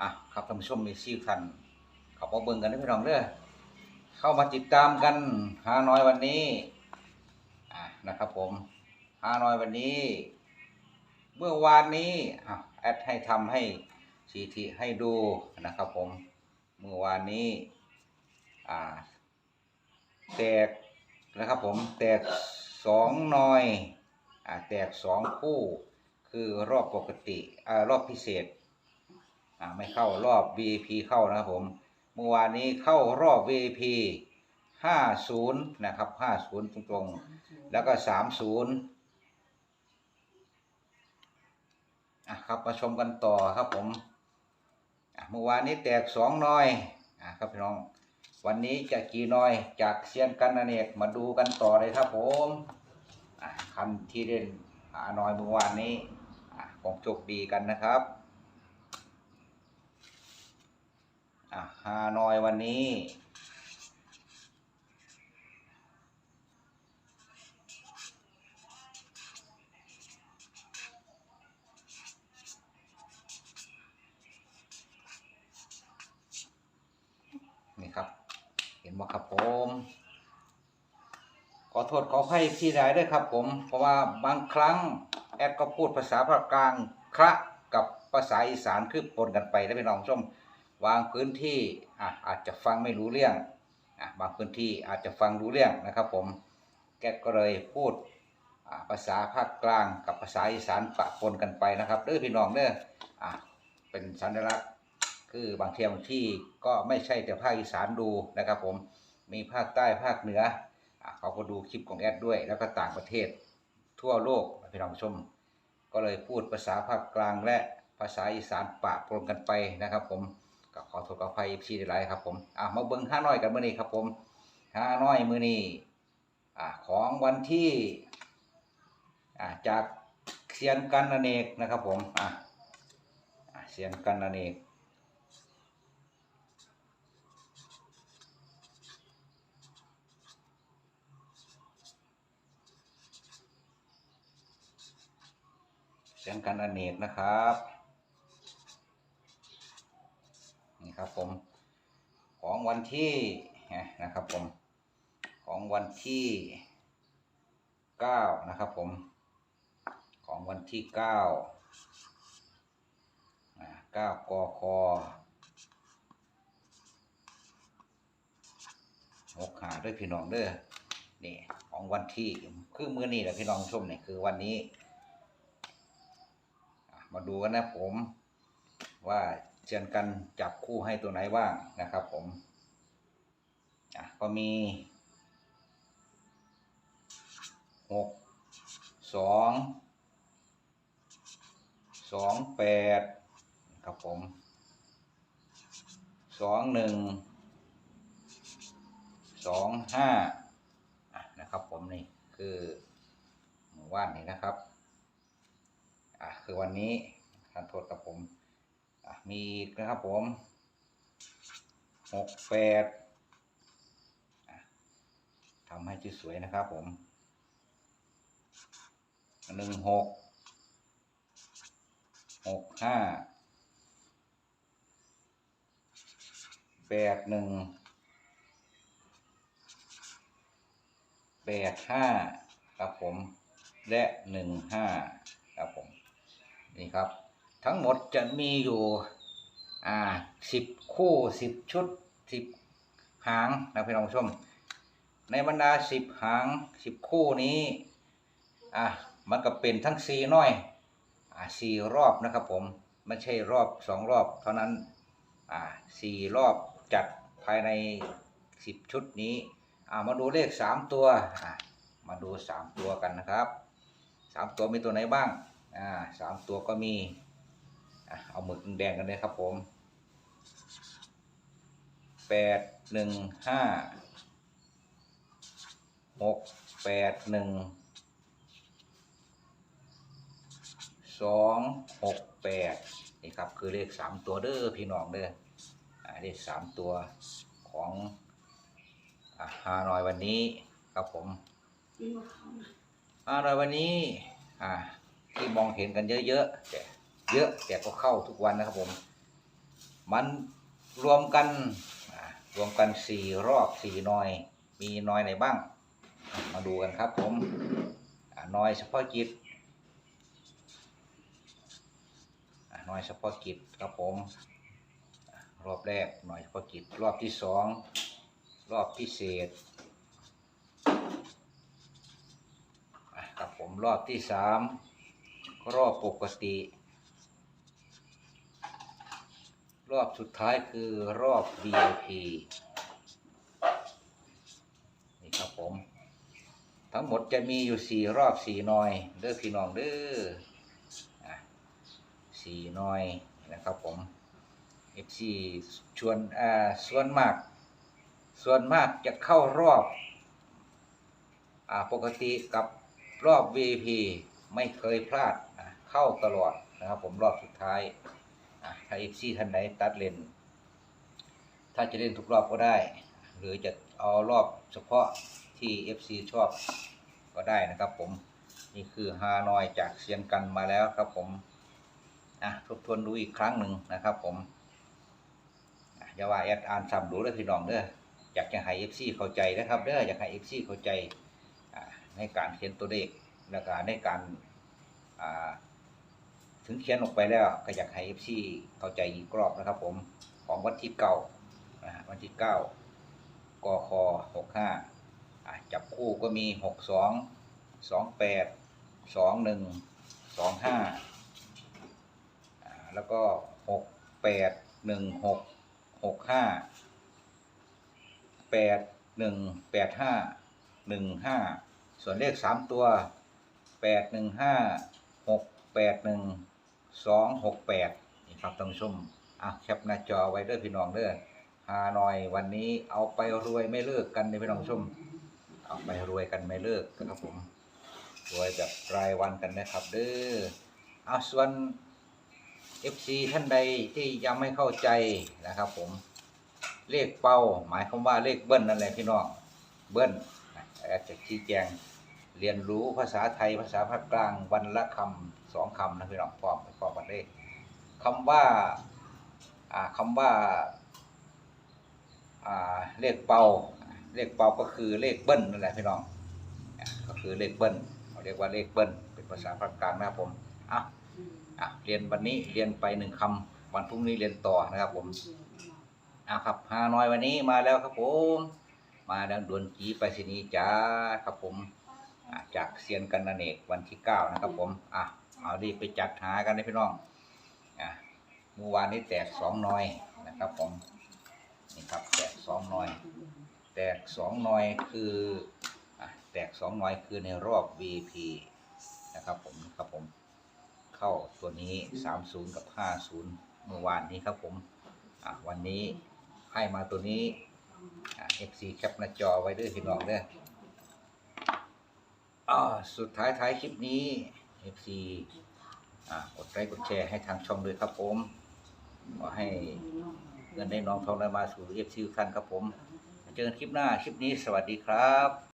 อะครับท่านผู้ชมมีชีพท่านเขามาเบิ่งกันได้อพี่น้องเด้อเข้ามาติดตามกันหาน้อยวันนี้อะนะครับผมหาน้อยวันนี้ เมื่อวานนี้อะแอดให้ทำให้สีทีให้ดูนะครับผมเมื่อวานนี้อ่าแตกนะครับผมแตกสองหน่อยอ่าแตกสองคู่ คือรอบปกติอ่ารอบพิเศษ อ่าไม่เข้ารอบ VIP เข้านะครับผม เมื่อวานนี้เข้ารอบ VIP 50 นะครับ 50 ตรงๆ แล้วก็ 30อะครับมาชมกันต่อครับผมอะเมื่อวานนี้แตกสองหน้อยอะครับพี่น้อง วันนี้จะกี่หน้อยจากเซียนกันนาเนกมาดูกันต่อเลยครับผมอะคันที่เล่นหาน้อยเมื่อวานนี้อะคงโชคดีกันนะครับ อะหานอยวันนี้นี่ครับ เห็นไหมครับผม ขอโทษขอให้ที่ใดด้วยครับผม เพราะว่าบางครั้งแอดก็พูดภาษาภาคกลาง คระกับภาษาอีสานคือปนกันไปได้พี่น้องผู้ชม บางพื้นที่อะอาจจะฟังไม่รู้เรื่องอะบางพื้นที่อาจจะฟังรู้เรื่องนะครับผมแกก็เลยพูดภาษาภาคกลางกับภาษาอีสานปะปนกันไปนะครับเด้อพี่น้องเด้ออะเป็นสัญลักษณ์คือบางเทียบางที่ก็ไม่ใช่แต่ภาคอีสานดูนะครับ ผมมีภาคใต้ภาคเหนืออเขาก็ดูคลิปของแอดด้วย แล้วก็ต่างประเทศทั่วโลกพี่น้องชม ก็เลยพูดภาษาภาคกลางและภาษาอีสานปะปนกันไปนะครับ ผม ก็ขอโทษขออภัยพี่ได้หลายครับผมอะมาเบิ้งห้าน้อยกันเมื้อนี้ครับผมห้าน้อยมื้อนี้อะของวันที่อะจากเซียนกันอเนกนะครับผมอะอะเซียนกันอเนกเสียงกันอเนกนะครับ นี่ครับผม ของวันที่นะครับผม ของวันที่เก้านะครับผม ของวันที่เก้าเก้ากคหกหาด้วยพี่น้องเด้อนี่ของวันที่คือมือนี้แหละพี่น้องชมเนี่ยคือวันนี้ มาดูกันนะผมว่า เชียนกันจับคู่ให้ตัวไหนบ้างนะครับผมอะก็มีหกสองสองแปดครับผมสองหนึ่งสองห้าอะนะครับผมนี่คือหมู่บ้านนี้นะครับอะคือวันนี้ทานโทษกับผม มีนะครับผมหกแปดทำให้สวยๆนะครับผมหนึ่งหกหกห้าแปดหนึ่งแปดห้าครับผม และหนึ่งห้าครับผม นี่ครับ ทั้งหมดจะมีอยู่อ่าสิบคู่สิบชุดสิบหางนะพี่น้องผู้ชม ในบรรดาสิบหางสิบคู่นี้อะมันก็เป็นทั้งสี่น้อยอ่าสี่รอบนะครับผมไม่ใช่รอบสองรอบเท่านั้นอ่าสี่รอบจัดภายในสิบชุดนี้อ่ามาดูเลขสามตัวอ่ามาดูสามตัวกันนะครับสามตัวมีตัวไหนบ้างอ่าสามตัวก็มี เอาหมึกแดงกันเลยครับผมแปดหนึ่งห้าหกแปดหนึ่งสองหกแปดนี่ครับคือเลขสามตัวเด้อพี่น้องเด้ออ่าเลขสามตัวของอ่าฮานอยวันนี้ครับผมอะไรวันนี้ อ่าที่มองเห็นกันเยอะๆแต่ เยอะแต่ก็เข้าทุกวันนะครับผม มันรวมกันรวมกันสี่รอบสี่นอย มีนอยไหนบ้าง มาดูกันครับผมนอยเฉพาะกิจนอยเฉพาะกิจครับผมรอบแรกหน่อยเฉพาะกิจรอบที่สองรอบพิเศษอะครับผมรอบที่สามรอบปกติ รอบสุดท้ายคือรอบ VIP นี่ครับผม ทั้งหมดจะมีอยู่สี่รอบสี่น่อยเด้อพี่น้องเด้ออะสี่น่อยนะครับผม FC ชวนอ่าส่วนมาก ส่วนมากจะเข้ารอบอ่าปกติกับรอบ VIP ไม่เคยพลาดเข้าตลอดนะครับผมรอบสุดท้าย อะถ้า FC ท่านไหนตัดเลนถ้าจะเล่นทุกรอบก็ได้ หรือจะเอารอบเฉพาะที่ FC ชอบก็ได้นะครับผมนี่คือฮานอยจากเซียนกันมาแล้วครับผมอะทบทวนดูอีกครั้งหนึ่งนะครับผมอะอย่าว่าแอดอ่านซ้ำดูเลยพี่น้องเด้ออยากจะให้ FC เข้าใจนะครับเด้ออยากให้ FC เข้าใจในการเขียนตัวเลขและการในการ ถึงเขียนออกไปแล้วก็อยากให้ FC เข้าใจอีกรอบนะครับ ผมของวันที่เก้านะฮะวันที่เก้ากคหกห้าจับคู่ก็มีหกสองสองแปดสองหนึ่งสองห้าแล้วก็หกแปดหนึ่งหกหกห้าแปดหนึ่งแปดห้าหนึ่งห้าส่วนเลขสามตัวแปดหนึ่งห้าหกแปดหนึ่ง สองหกแปดนี่ครับท่านผู้ชมอะแคปหน้าจอไว้เด้อพี่น้องเด้อฮานอยวันนี้เอาไปรวยไม่เลิกกันในพี่น้องชม เอาไปรวยกันไม่เลิกนะครับผมรวยแบบรายวันกันนะครับเด้อเอาส่วน FC ท่านใดที่ยังไม่เข้าใจนะครับ ผมเลขเป้าหมายความว่าเลขเบิ้ลนั่นแหละพี่น้องเบิ้ลอาจจะชี้แจงเรียนรู้ภาษาไทยภาษาภาคกลางวันละคำ สองคำนะพี่น้องพร้อมพร้อมกันเลยคำว่าอ่าคำว่าอ่าเลขเป่าเลขเป่าก็คือเลขเบิ้ลนั่นแหละพี่น้องก็คือเลขเบิ้ลเขาเรียกว่าเลขเบิ้ลเป็นภาษาภาคกลางนะครับผมอะอะเรียนวันนี้เรียนไปหนึ่งคำวันพรุ่งนี้เรียนต่อนะครับผมอะครับฮานอยวันนี้มาแล้วครับผมมาดังดวนจีไปรษณีจ้าครับผมจากเซียนกันนาเนกวันที่เก้านะครับผมอะ เอาดีไปจัดหากันนะพี่น้องอะเมื่อวานนี้แตกสองหน่อยนะครับผมนี่ครับแตกสองหน่อย แตกสองหน่อยคืออะแตกสองหน่อยคือในรอบ VP นะครับผมครับผมเข้าตัวนี้สามศูนย์กับห้าศูนย์เมื่อวานนี้ครับผมอะวันนี้ให้มาตัวนี้อะ FC แคปหน้าจอไว้ด้วยพี่น้องเด้ออ่าสุดท้ายท้ายคลิปนี้ FC กดไลค์กดแชร์ให้ทางช่องด้วยครับผมขอให้เงินได้น้องทองได้มาสู่ FC ทุกท่านครับผม เจอกันคลิปหน้า คลิปนี้สวัสดีครับ